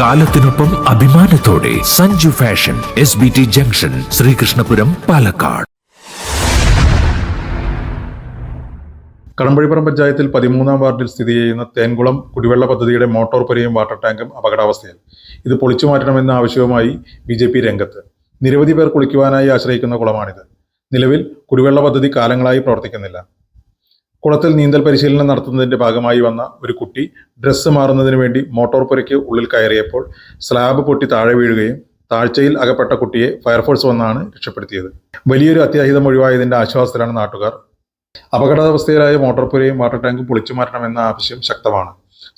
കാലത്തിനൊപ്പം അഭിമാനത്തോടെ Sanju fashion S B T junction Sreekrishnapuram Palakkad. Kadampazhipuram പഞ്ചായത്തിൽ പതിമൂന്നാം വാർഡിൽ സ്ഥിതി ചെയ്യുന്ന തേൻകുളം കുടിവെള്ള പദ്ധതിയുടെ മോട്ടോർ പുരയും വാട്ടർ ടാങ്കും അപകടാവസ്ഥയിൽ. ഇത് പൊളിച്ചു മാറ്റണമെന്ന ആവശ്യവുമായി ബി ജെ പി രംഗത്ത്. നിരവധി പേർ കുളിക്കുവാനായി ആശ്രയിക്കുന്ന കുളമാണിത്. നിലവിൽ കുടിവെള്ള പദ്ധതി കാലങ്ങളായി പ്രവർത്തിക്കുന്നില്ല. കുളത്തിൽ നീന്തൽ പരിശീലനം നടത്തുന്നതിന്റെ ഭാഗമായി വന്ന ഒരു കുട്ടി ഡ്രസ്സ് മാറുന്നതിന് വേണ്ടി മോട്ടോർ പുരയ്ക്ക് ഉള്ളിൽ കയറിയപ്പോൾ സ്ലാബ് പൊട്ടി താഴെ വീഴുകയും താഴ്ചയിൽ അകപ്പെട്ട കുട്ടിയെ ഫയർഫോഴ്സ് വന്നാണ് രക്ഷപ്പെടുത്തിയത്. വലിയൊരു അത്യാഹിതം ഒഴിവായതിന്റെ ആശ്വാസത്തിലാണ് നാട്ടുകാർ. അപകടാവസ്ഥയിലായ മോട്ടോർ പുരയും വാട്ടർ ടാങ്കും പൊളിച്ചു മാറ്റണമെന്ന ആവശ്യം ശക്തമാണ്.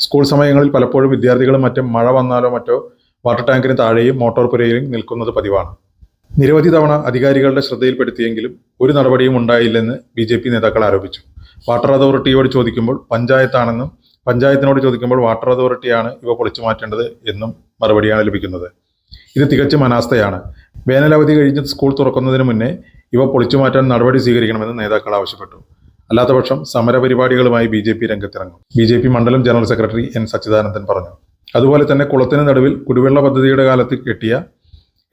സ്കൂൾ സമയങ്ങളിൽ പലപ്പോഴും വിദ്യാർത്ഥികളും മറ്റും മഴ വന്നാലോ മറ്റോ വാട്ടർ ടാങ്കിന് താഴെയും മോട്ടോർ പുരയിലും നിൽക്കുന്നത് പതിവാണ്. നിരവധി തവണ അധികാരികളുടെ ശ്രദ്ധയിൽപ്പെടുത്തിയെങ്കിലും ഒരു നടപടിയും ഉണ്ടായില്ലെന്ന് ബി നേതാക്കൾ ആരോപിച്ചു. വാട്ടർ അതോറിറ്റിയോട് ചോദിക്കുമ്പോൾ പഞ്ചായത്താണെന്നും പഞ്ചായത്തിനോട് ചോദിക്കുമ്പോൾ വാട്ടർ അതോറിറ്റിയാണ് ഇവ പൊളിച്ചു മാറ്റേണ്ടത് എന്നും മറുപടിയാണ് ലഭിക്കുന്നത്. ഇത് തികച്ചും അനാസ്ഥയാണ്. വേനലവധി കഴിഞ്ഞ് സ്കൂൾ തുറക്കുന്നതിന് മുന്നേ ഇവ പൊളിച്ചു മാറ്റാൻ നടപടി സ്വീകരിക്കണമെന്ന് നേതാക്കൾ ആവശ്യപ്പെട്ടു. അല്ലാത്തപക്ഷം സമരപരിപാടികളുമായി ബി ജെ പി രംഗത്തിറങ്ങും. ബി ജെ പി മണ്ഡലം ജനറൽ സെക്രട്ടറി എൻ സച്ചിദാനന്ദൻ പറഞ്ഞു. അതുപോലെ തന്നെ കുളത്തിന് നടുവിൽ കുടിവെള്ള പദ്ധതിയുടെ കാലത്ത് കെട്ടിയ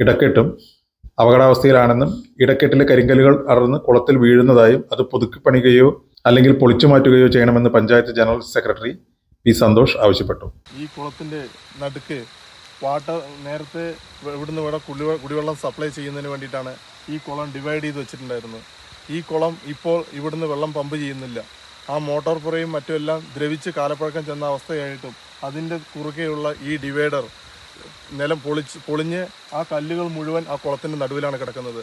ഇടക്കെട്ടും അപകടാവസ്ഥയിലാണെന്നും ഇടക്കെട്ടിലെ കരിങ്കല്ലുകൾ അടർന്ന് കുളത്തിൽ വീഴുന്നതായും അത് പുതുക്കി അല്ലെങ്കിൽ പൊളിച്ചു മാറ്റുകയോ ചെയ്യണമെന്ന് panchayat general secretary P Santhosh ആവശ്യപ്പെട്ടു. ഈ കുളത്തിന്റെ നടുക്ക് വാട്ടർ നേരത്തെ ഇവിടുന്ന് ഇവിടെ കുടിവെ കുടിവെള്ളം സപ്ലൈ ചെയ്യുന്നതിന് വേണ്ടിയിട്ടാണ് ഈ കുളം ഡിവൈഡ് ചെയ്ത് വെച്ചിട്ടുണ്ടായിരുന്നത്. ഈ കുളം ഇപ്പോൾ ഇവിടുന്ന് വെള്ളം പമ്പ് ചെയ്യുന്നില്ല. ആ മോട്ടോർ പുറയും മറ്റുമെല്ലാം ദ്രവിച്ച് കാലപ്പഴക്കം ചെന്ന അവസ്ഥയായിട്ടും അതിന്റെ കുറുകെയുള്ള ഈ ഡിവൈഡർ നിലം പൊളിച്ച് പൊളിഞ്ഞ് ആ കല്ലുകൾ മുഴുവൻ ആ കുളത്തിന്റെ നടുവിലാണ് കിടക്കുന്നത്.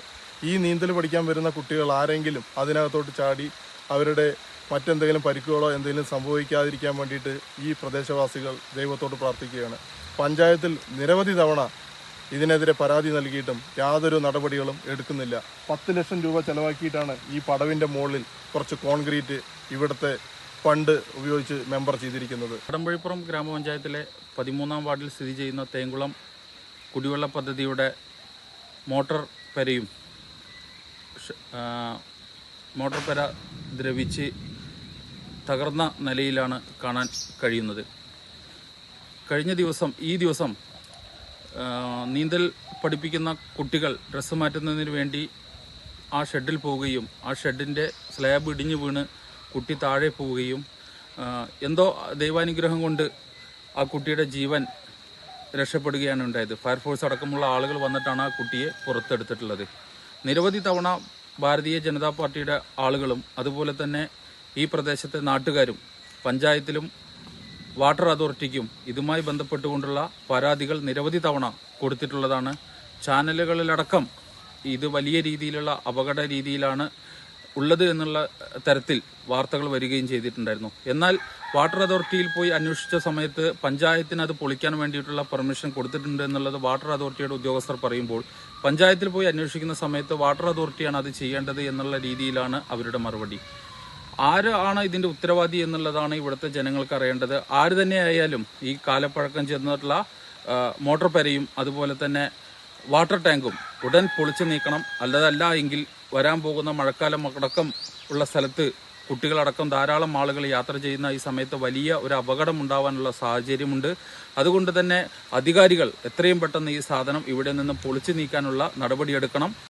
ഈ നീന്തൽ പഠിക്കാൻ വരുന്ന കുട്ടികൾ ആരെങ്കിലും അതിനകത്തോട്ട് ചാടി അവരുടെ മറ്റെന്തെങ്കിലും പരിക്കുകളോ എന്തെങ്കിലും സംഭവിക്കാതിരിക്കാൻ വേണ്ടിയിട്ട് ഈ പ്രദേശവാസികൾ ദൈവത്തോട് പ്രാർത്ഥിക്കുകയാണ്. പഞ്ചായത്തിൽ നിരവധി തവണ ഇതിനെതിരെ പരാതി നൽകിയിട്ടും യാതൊരു നടപടികളും എടുക്കുന്നില്ല. പത്ത് ലക്ഷം രൂപ ചെലവാക്കിയിട്ടാണ് ഈ പടവിന്റെ മുകളിൽ കുറച്ച് കോൺക്രീറ്റ് ഇവിടുത്തെ ഫണ്ട് ഉപയോഗിച്ച് മെമ്പർ ചെയ്തിരിക്കുന്നത്. കടമ്പഴിപ്പുറം ഗ്രാമപഞ്ചായത്തിലെ പതിമൂന്നാം വാർഡിൽ സ്ഥിതി ചെയ്യുന്ന തേങ്കുളം കുടിവെള്ള പദ്ധതിയുടെ മോട്ടോർ പെരയും മോട്ടോർ പെര ദ്രവിച്ച് തകർന്ന നിലയിലാണ് കാണാൻ കഴിയുന്നത്. കഴിഞ്ഞ ദിവസം ഈ ദിവസം നീന്തൽ പഠിപ്പിക്കുന്ന കുട്ടികൾ ഡ്രസ്സ് മാറ്റുന്നതിന് വേണ്ടി ആ ഷെഡിൽ പോവുകയും ആ ഷെഡിന്റെ സ്ലാബ് ഇടിഞ്ഞു വീണ് കുട്ടി താഴെ പോവുകയും എന്തോ ദൈവാനുഗ്രഹം കൊണ്ട് ആ കുട്ടിയുടെ ജീവൻ രക്ഷപ്പെടുകയാണ് ഉണ്ടായത്. ഫയർഫോഴ്സ് അടക്കമുള്ള ആളുകൾ വന്നിട്ടാണ് ആ കുട്ടിയെ പുറത്തെടുത്തിട്ടുള്ളത്. നിരവധി തവണ ഭാരതീയ ജനതാ പാർട്ടിയുടെ ആളുകളും അതുപോലെ തന്നെ ഈ പ്രദേശത്തെ നാട്ടുകാരും പഞ്ചായത്തിലും വാട്ടർ അതോറിറ്റിക്കും ഇതുമായി ബന്ധപ്പെട്ടുകൊണ്ടുള്ള പരാതികൾ നിരവധി തവണ കൊടുത്തിട്ടുള്ളതാണ്. ചാനലുകളിലടക്കം ഇത് വലിയ രീതിയിലുള്ള അപകട രീതിയിലാണ് ഉള്ളത് എന്നുള്ള തരത്തിൽ വാർത്തകൾ വരികയും ചെയ്തിട്ടുണ്ടായിരുന്നു. എന്നാൽ വാട്ടർ അതോറിറ്റിയിൽ പോയി അന്വേഷിച്ച സമയത്ത് പഞ്ചായത്തിന് അത് പൊളിക്കാൻ വേണ്ടിയിട്ടുള്ള പെർമിഷൻ കൊടുത്തിട്ടുണ്ട് എന്നുള്ളത് വാട്ടർ അതോറിറ്റിയുടെ ഉദ്യോഗസ്ഥർ പറയുമ്പോൾ പഞ്ചായത്തിൽ പോയി അന്വേഷിക്കുന്ന സമയത്ത് വാട്ടർ അതോറിറ്റിയാണ് അത് ചെയ്യേണ്ടത് എന്നുള്ള രീതിയിലാണ് അവരുടെ മറുപടി. ആര് ആണ് ഇതിന്റെ ഉത്തരവാദി എന്നുള്ളതാണ് ഇവിടുത്തെ ജനങ്ങൾക്ക് അറിയേണ്ടത്. ആര് തന്നെയായാലും ഈ കാലപ്പഴക്കം ചെന്നിട്ടുള്ള മോട്ടോർ പെരയും അതുപോലെ തന്നെ വാട്ടർ ടാങ്കും ഉടൻ പൊളിച്ചു നീക്കണം. അല്ലതല്ല എങ്കിൽ വരാൻ പോകുന്ന മഴക്കാലം അടക്കം ഉള്ള സ്ഥലത്ത് കുട്ടികളടക്കം ധാരാളം ആളുകൾ യാത്ര ചെയ്യുന്ന ഈ സമയത്ത് വലിയ ഒരു അപകടം ഉണ്ടാവാനുള്ള സാഹചര്യമുണ്ട്. അതുകൊണ്ട് തന്നെ അധികാരികൾ എത്രയും പെട്ടെന്ന് ഈ സാധനം ഇവിടെ നിന്ന് പൊളിച്ചു നീക്കാനുള്ള നടപടിയെടുക്കണം.